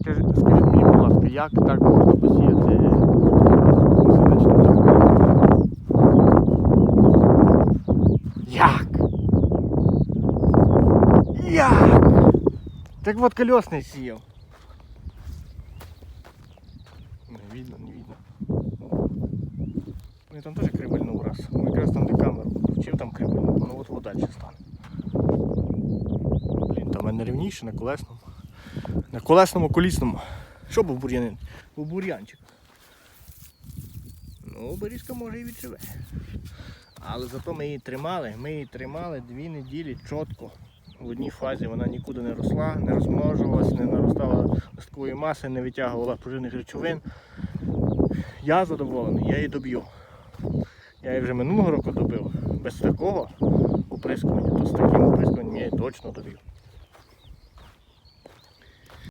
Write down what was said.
Скажи, скажіть мені, будь ласка, як так можна посіяти? Як? Як? Так от колесний сіяв. Не видно, не видно. Я там теж кривильнув раз. Ну, якраз там де камеру включив, там кривильнув. Ну от вода стане. Блін, там мене рівніше на колесному. На колесному колісному. Що був бур'янин? Був бур'янчик. Ну, берізка може і відживе. Але зато ми її тримали, ми її тримали дві неділі чітко. В одній фазі вона нікуди не росла, не розмножувалась, не наростала листкової маси, не витягувала поживних речовин. Я задоволений, я її доб'ю. Я її вже минулого року добив. Без такого оприскування, то з таким оприскуванням я її точно доб'ю.